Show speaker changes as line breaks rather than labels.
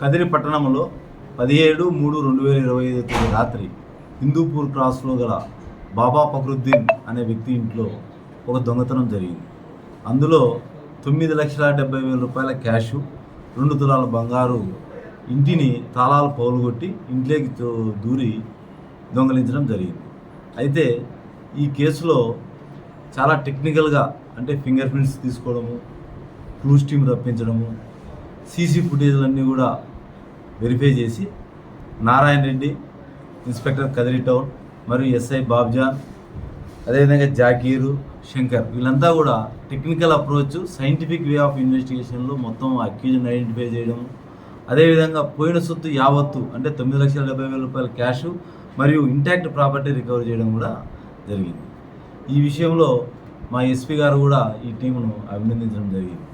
కదిరి పట్టణంలో పదిహేడు మూడు రెండు వేల ఇరవై ఐదు తేదీ రాత్రి హిందూపూర్ క్రాస్లో గల బాబా ఫక్రుద్దీన్ అనే వ్యక్తి ఇంట్లో ఒక దొంగతనం జరిగింది. అందులో తొమ్మిది లక్షల డెబ్బై వేల రూపాయల క్యాషు రెండు తులాల బంగారు ఇంటిని తాళాలు పౌలుగొట్టి ఇంట్లోకి దూరి దొంగలించడం జరిగింది. అయితే ఈ కేసులో చాలా టెక్నికల్గా అంటే ఫింగర్ ప్రింట్స్ తీసుకోవడము క్లూ టీమ్ రప్పించడము సీసీ ఫుటేజ్లన్నీ కూడా వెరిఫై చేసి నారాయణ రెడ్డి ఇన్స్పెక్టర్ కదిరి టౌన్ మరియు ఎస్ఐ బాబ్జాన్ అదేవిధంగా జాకీరు శంకర్ వీళ్ళంతా కూడా technical approach scientific way of ఇన్వెస్టిగేషన్లో మొత్తం అక్యూజ్ని ఐడెంటిఫై చేయడం అదేవిధంగా పోయిన సొత్తు యావత్తు అంటే తొమ్మిది లక్షల డెబ్బై వేల రూపాయల క్యాష్ మరియు ఇంటాక్ట్ ప్రాపర్టీ రికవర్ చేయడం కూడా జరిగింది. ఈ విషయంలో మా ఎస్పీ గారు కూడా ఈ టీమును అభినందించడం జరిగింది.